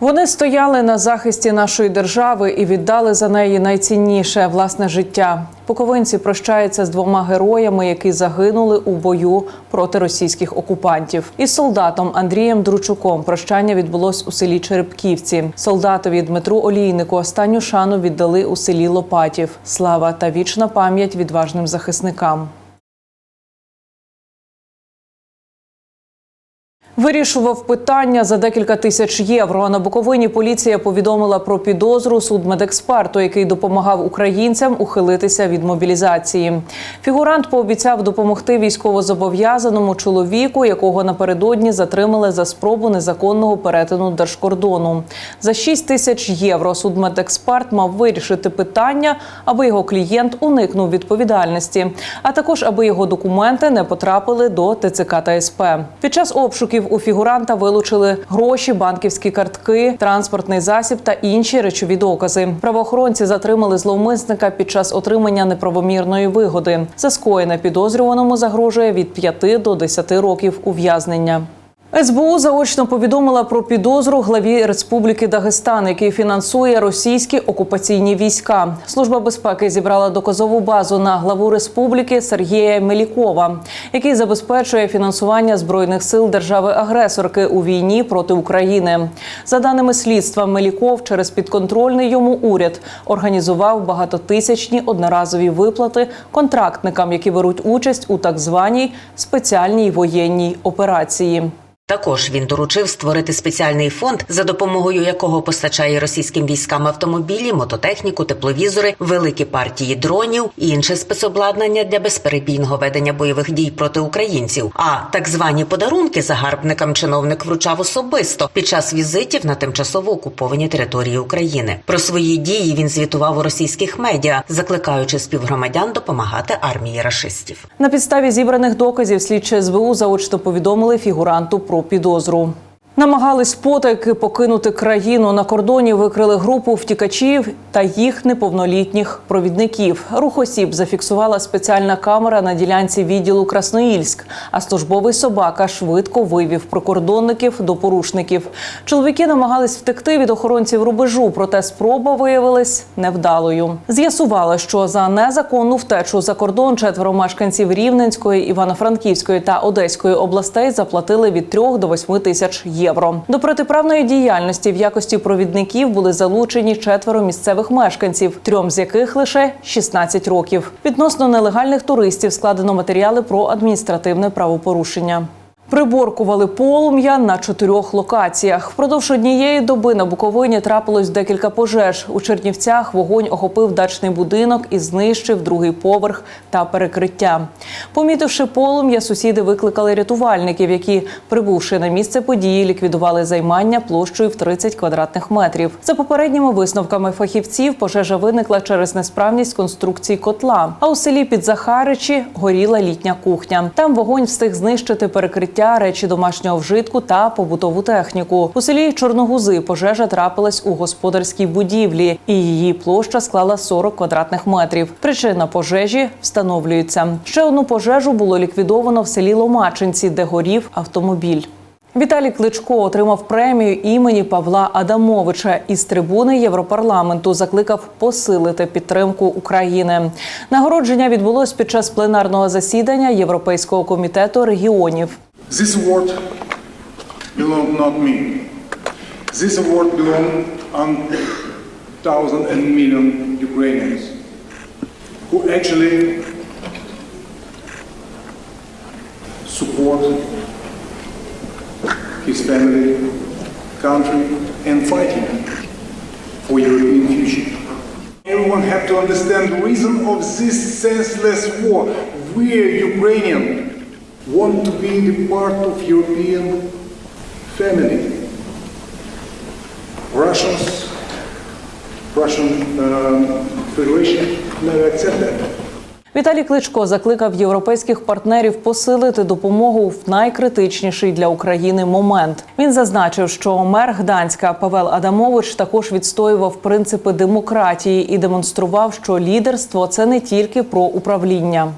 Вони стояли на захисті нашої держави і віддали за неї найцінніше власне життя. Буковинці прощаються з двома героями, які загинули у бою проти російських окупантів. Із солдатом Андрієм Дручуком прощання відбулось у селі Черепківці. Солдатові Дмитру Олійнику останню шану віддали у селі Лопатів. Слава та вічна пам'ять відважним захисникам. Вирішував питання за декілька тисяч євро. На Буковині поліція повідомила про підозру судмедексперту, який допомагав українцям ухилитися від мобілізації. Фігурант пообіцяв допомогти військовозобов'язаному чоловіку, якого напередодні затримали за спробу незаконного перетину держкордону. За 6 тисяч євро судмедексперт мав вирішити питання, аби його клієнт уникнув відповідальності, а також аби його документи не потрапили до ТЦК та СП. Під час обшуків у фігуранта вилучили гроші, банківські картки, транспортний засіб та інші речові докази. Правоохоронці затримали зловмисника під час отримання неправомірної вигоди. За скоєне підозрюваному загрожує від 5 до 10 років ув'язнення. СБУ заочно повідомила про підозру главі Республіки Дагестан, який фінансує російські окупаційні війська. Служба безпеки зібрала доказову базу на главу республіки Сергія Мелікова, який забезпечує фінансування збройних сил держави-агресорки у війні проти України. За даними слідства, Меліков через підконтрольний йому уряд організував багатотисячні одноразові виплати контрактникам, які беруть участь у так званій спеціальній воєнній операції. Також він доручив створити спеціальний фонд, за допомогою якого постачає російським військам автомобілі, мототехніку, тепловізори, великі партії дронів і інше спецобладнання для безперебійного ведення бойових дій проти українців. А так звані подарунки загарбникам чиновник вручав особисто під час візитів на тимчасово окуповані території України. Про свої дії він звітував у російських медіа, закликаючи співгромадян допомагати армії рашистів. На підставі зібраних доказів слідчі СБУ заочно повідомили фігуранту про підозру. Намагались потайки покинути країну на кордоні. Викрили групу втікачів та їх неповнолітніх провідників. Рух осіб зафіксувала спеціальна камера на ділянці відділу Красноїльськ. А службовий собака швидко вивів прикордонників до порушників. Чоловіки намагались втекти від охоронців рубежу, проте спроба виявилась невдалою. З'ясували, що за незаконну втечу за кордон четверо мешканців Рівненської, Івано-Франківської та Одеської областей заплатили від 3 до 8 тисяч євро. До протиправної діяльності в якості провідників були залучені четверо місцевих мешканців, трьом з яких лише 16 років. Відносно нелегальних туристів складено матеріали про адміністративне правопорушення. Приборкували полум'я на чотирьох локаціях. Впродовж однієї доби на Буковині трапилось декілька пожеж. У Чернівцях вогонь охопив дачний будинок і знищив другий поверх та перекриття. Помітивши полум'я, сусіди викликали рятувальників, які, прибувши на місце події, ліквідували займання площею в 30 квадратних метрів. За попередніми висновками фахівців, пожежа виникла через несправність конструкції котла. А у селі Підзахаричі горіла літня кухня. Там вогонь встиг знищити перекриття речі домашнього вжитку та побутову техніку. У селі Чорногузи пожежа трапилась у господарській будівлі, і її площа склала 40 квадратних метрів. Причина пожежі встановлюється. Ще одну пожежу було ліквідовано в селі Ломачинці, де горів автомобіль. Віталій Кличко отримав премію імені Павла Адамовича із трибуни Європарламенту. Закликав посилити підтримку України. Нагородження відбулось під час пленарного засідання Європейського комітету регіонів. This award belong not me. This award belong on thousand and million Ukrainians who actually support his family, country and fighting for European future. Everyone have to understand the reason of this senseless war. We Ukrainian want to be the part of European family. Russians, Russian uh, Federation never accept that. Віталій Кличко закликав європейських партнерів посилити допомогу в найкритичніший для України момент. Він зазначив, що мер Гданська Павел Адамович також відстоював принципи демократії і демонстрував, що лідерство це не тільки про управління.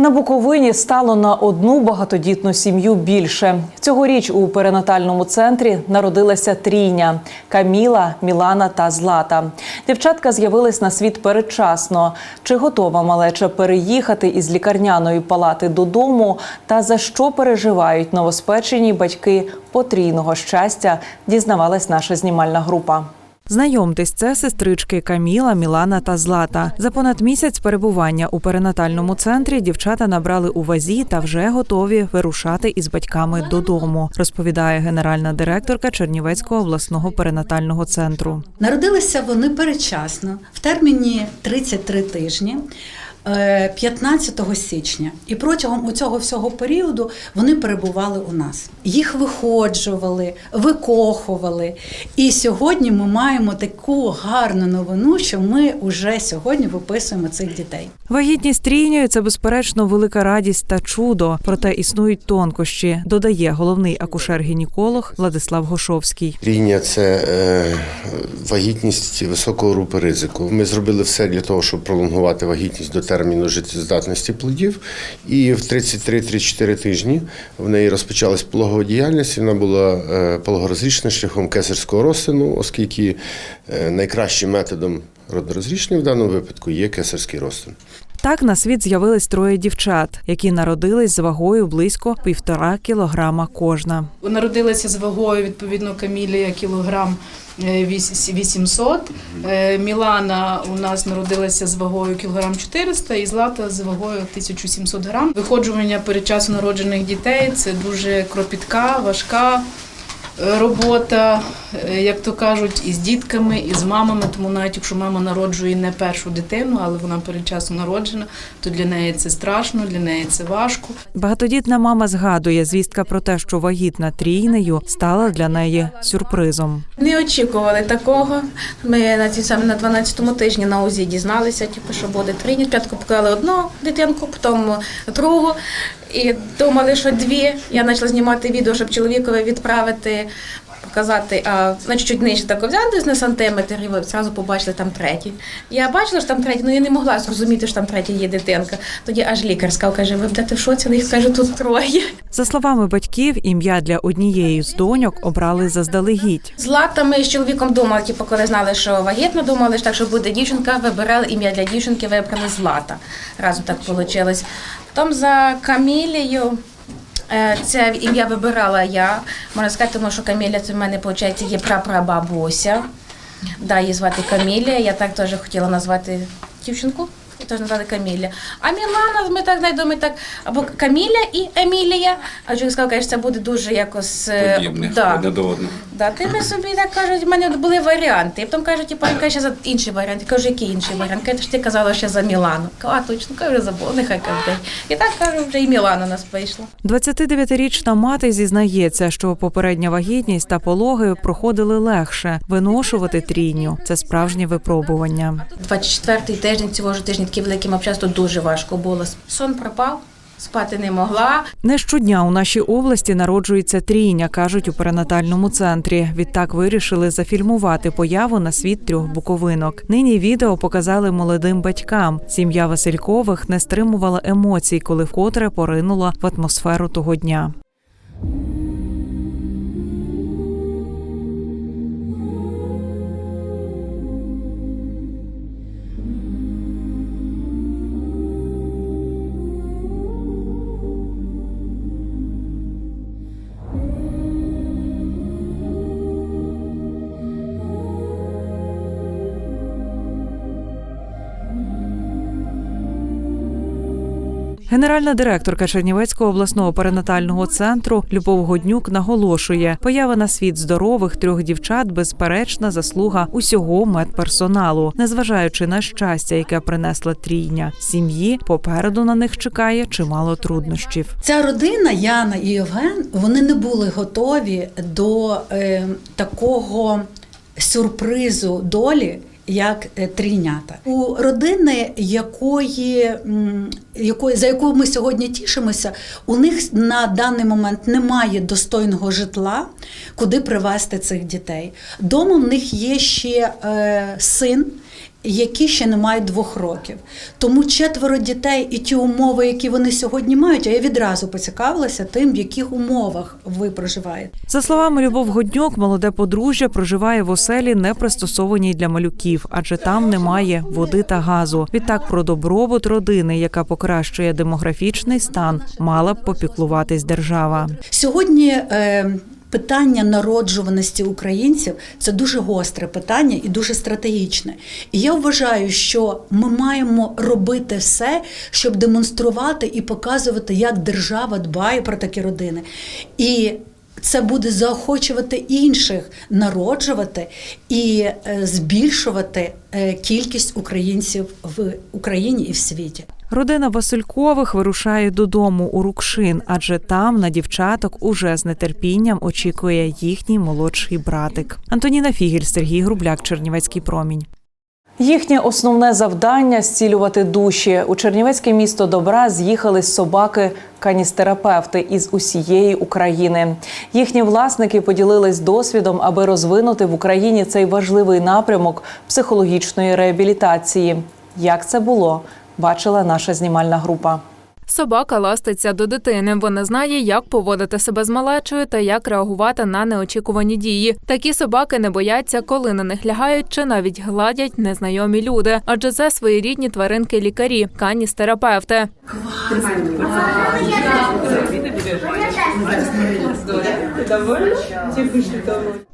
На Буковині стало на одну багатодітну сім'ю більше. Цьогоріч у перинатальному центрі народилася трійня Каміла, Мілана та Злата. Дівчатка з'явились на світ передчасно. Чи готова малеча переїхати із лікарняної палати додому? Та за що переживають новоспечені батьки потрійного щастя? Дізнавалась наша знімальна група. Знайомтесь, це сестрички Каміла, Мілана та Злата. За понад місяць перебування у перинатальному центрі дівчата набрали у вазі та вже готові вирушати із батьками додому, розповідає генеральна директорка Чернівецького обласного перинатального центру. Народилися вони передчасно в терміні 33 тижні. Е, 15 січня, і протягом цього всього періоду вони перебували у нас. Їх виходжували, викохували. І сьогодні ми маємо таку гарну новину, що ми вже сьогодні виписуємо цих дітей. Вагітність трійньою це безперечно велика радість та чудо. Проте існують тонкощі, додає головний акушер-гінеколог Владислав Гошовський. Трійня це е, вагітність високого групи ризику. Ми зробили все для того, щоб пролонгувати вагітність до терміну життєздатності плодів. І в 33-34 тижні в неї розпочалась пологова діяльність. Вона була пологорозрічна шляхом кесарського розтину, оскільки е, найкращим методом родорозрішення в даному випадку є кесарський розтин. Так на світ з'явились троє дівчат, які народились з вагою близько півтора кілограма кожна. Народилася з вагою відповідно Камілія кілограм е, 800. Е, Мілана у нас народилася з вагою кілограм 400 і Злата з вагою 1700 грам. Виходжування перед часу народжених дітей це дуже кропітка, важка е, робота, е, як то кажуть, і з дітками, і з мамами. Тому навіть якщо мама народжує не першу дитину, але вона перед часом народжена, то для неї це страшно, для неї це важко. Багатодітна мама згадує звістка про те, що вагітна трійнею стала для неї сюрпризом. Не очікували такого. Ми на цій саме на 12-му тижні на УЗІ дізналися, типу, що буде трійня. Спочатку показали одну дитинку, потім другу. І думали, що дві. Я почала знімати відео, щоб чоловікові відправити, показати, а на чуть нижче так взяти на сантиметр, і ви одразу побачили там третій. Я бачила, що там третій, але я не могла зрозуміти, що там третя є дитинка. Тоді аж лікар сказав, каже, ви будете в шоці, але їх каже, тут троє. За словами батьків, ім'я для однієї з доньок обрали заздалегідь. Злата ми з чоловіком думали, типу, коли знали, що вагітна, думали, що так, що буде дівчинка, вибирали ім'я для дівчинки, вибрали Злата. Разом так вийшло. Потім за Камілію. Е, Це ім'я вибирала я. Можна сказати, тому що Камілія це в мене, виходить, є прапрабабуся. Да, її звати Камілія. Я так теж хотіла назвати дівчинку. Теж назвали Камілія. А Мілана, ми так знайдемо так, або Каміля і Емілія. А чоловік сказав, каже, це буде дуже якось. подібних да. одне до одного. Да, ти би собі так кажуть, в мене були варіанти. І потім кажуть, типу, я ще за інший варіант. Я кажу, який інший варіант? Каже, ж ти казала ще за Мілану. Кажу, а точно, кажу, забула, нехай каже. І так кажу, вже і Мілана нас вийшла. 29-річна мати зізнається, що попередня вагітність та пологи проходили легше. Виношувати трійню це справжнє випробування. 24-й тиждень цього ж тижня такий великий мав часто дуже важко було. Сон пропав, спати не могла. Не щодня у нашій області народжується трійня, кажуть у перинатальному центрі. Відтак вирішили зафільмувати появу на світ трьох буковинок. Нині відео показали молодим батькам. Сім'я Василькових не стримувала емоцій, коли вкотре поринула в атмосферу того дня. Генеральна директорка Чернівецького обласного перинатального центру Любов Годнюк наголошує, поява на світ здорових трьох дівчат безперечна заслуга усього медперсоналу, незважаючи на щастя, яке принесла трійня сім'ї. Попереду на них чекає чимало труднощів. Ця родина, Яна і Євген, вони не були готові до е, такого сюрпризу долі як е, трійнята. У родини, якої, якої за якою ми сьогодні тішимося, у них на даний момент немає достойного житла, куди привезти цих дітей. Дома в них є ще е, син. Які ще не мають двох років, тому четверо дітей і ті умови, які вони сьогодні мають. А я відразу поцікавилася тим, в яких умовах ви проживаєте. За словами Любов Годнюк, молоде подружжя проживає в оселі, не пристосованій для малюків, адже там немає води та газу. Відтак про добробут родини, яка покращує демографічний стан, мала б попіклуватись держава. Сьогодні е, питання народжуваності українців це дуже гостре питання і дуже стратегічне. І я вважаю, що ми маємо робити все, щоб демонструвати і показувати, як держава дбає про такі родини. І це буде заохочувати інших народжувати і е, збільшувати е, кількість українців в Україні і в світі. Родина Василькових вирушає додому у Рукшин, адже там на дівчаток уже з нетерпінням очікує їхній молодший братик. Антоніна Фігель, Сергій Грубляк, Чернівецький промінь. Їхнє основне завдання зцілювати душі. У Чернівецьке місто добра з'їхались собаки каністерапевти із усієї України. Їхні власники поділились досвідом, аби розвинути в Україні цей важливий напрямок психологічної реабілітації. Як це було, бачила наша знімальна група. Собака ластиться до дитини. Вона знає, як поводити себе з малечою та як реагувати на неочікувані дії. Такі собаки не бояться, коли на них лягають чи навіть гладять незнайомі люди, адже це своєрідні тваринки лікарі, каністерапевти.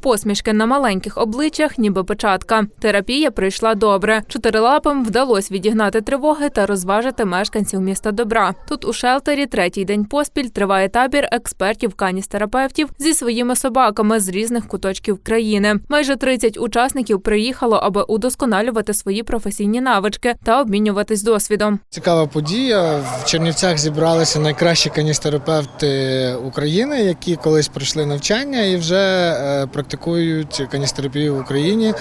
Посмішки на маленьких обличчях, ніби печатка. Терапія прийшла добре. Чотирилапим вдалося відігнати тривоги та розважити мешканців міста добра. Тут у шелтері третій день поспіль триває табір експертів каністерапевтів зі своїми собаками з різних куточків країни. Майже 30 учасників приїхало, аби удосконалювати свої професійні навички та обмінюватись досвідом. Цікава подія. В Чернівцях зібралися найкращі каністерапевти України, які колись пройшли навчання і вже е, практикують каністерапію в Україні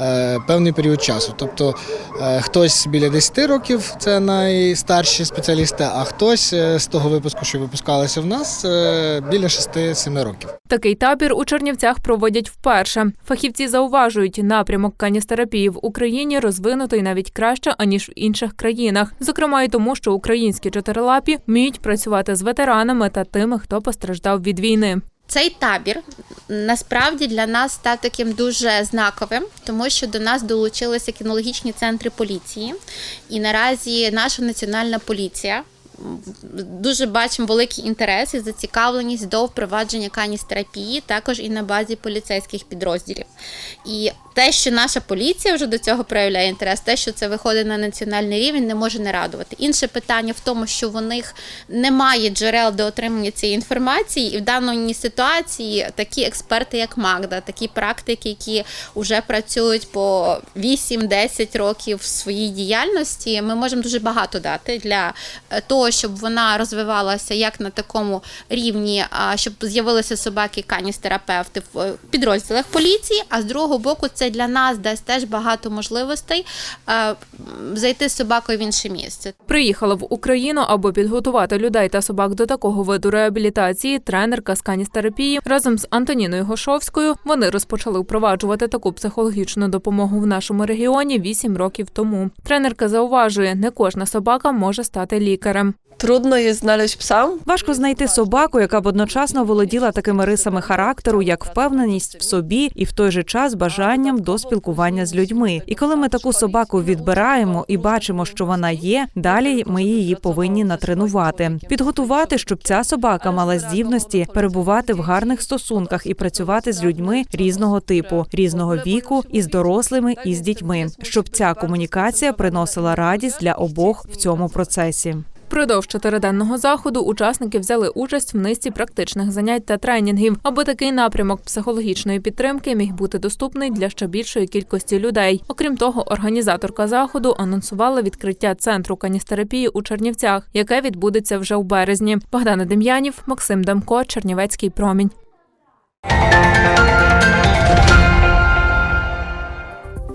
е, певний період часу. Тобто е, хтось біля 10 років це найстарші спеціалісти, а хтось е, з того випуску, що випускалися в нас, е, біля 6-7 років. Такий табір у Чернівцях проводять вперше. Фахівці зауважують, напрямок каністерапії в Україні розвинутий навіть краще аніж в інших країнах, зокрема й тому, що українські чотирилапі вміють працювати з ветеранами та тими, хто постраждав від війни. Цей табір насправді для нас став таким дуже знаковим, тому що до нас долучилися кінологічні центри поліції, і наразі наша національна поліція. Дуже бачимо великий інтерес і зацікавленість до впровадження каністерапії, також і на базі поліцейських підрозділів. І те, що наша поліція вже до цього проявляє інтерес, те, що це виходить на національний рівень, не може не радувати. Інше питання в тому, що в них немає джерел до отримання цієї інформації, і в даній ситуації такі експерти, як Магда, такі практики, які вже працюють по 8-10 років в своїй діяльності, ми можемо дуже багато дати для е, того, щоб вона розвивалася як на такому рівні, щоб з'явилися собаки каністерапевти в е, підрозділах поліції. А з другого боку, це для нас дасть теж багато можливостей е, зайти з собакою в інше місце. Приїхала в Україну, аби підготувати людей та собак до такого виду реабілітації. Тренерка з каністерапії разом з Антоніною Гошовською. Вони розпочали впроваджувати таку психологічну допомогу в нашому регіоні 8 років тому. Тренерка зауважує, не кожна собака може стати лікарем. Trudno jest znaleźć psa, Важко знайти собаку, яка б одночасно володіла такими рисами характеру, як впевненість в собі, і в той же час бажанням до спілкування з людьми. І коли ми таку собаку відбираємо і бачимо, що вона є, далі ми її повинні натренувати, підготувати, щоб ця собака мала здібності перебувати в гарних стосунках і працювати з людьми різного типу, різного віку, і з дорослими, і з дітьми, щоб ця комунікація приносила радість для обох в цьому процесі. Впродовж чотириденного заходу учасники взяли участь в низці практичних занять та тренінгів, аби такий напрямок психологічної підтримки міг бути доступний для ще більшої кількості людей. Окрім того, організаторка заходу анонсувала відкриття центру каністерапії у Чернівцях, яке відбудеться вже в березні. Богдана Дем'янів, Максим Демко, Чернівецький промінь.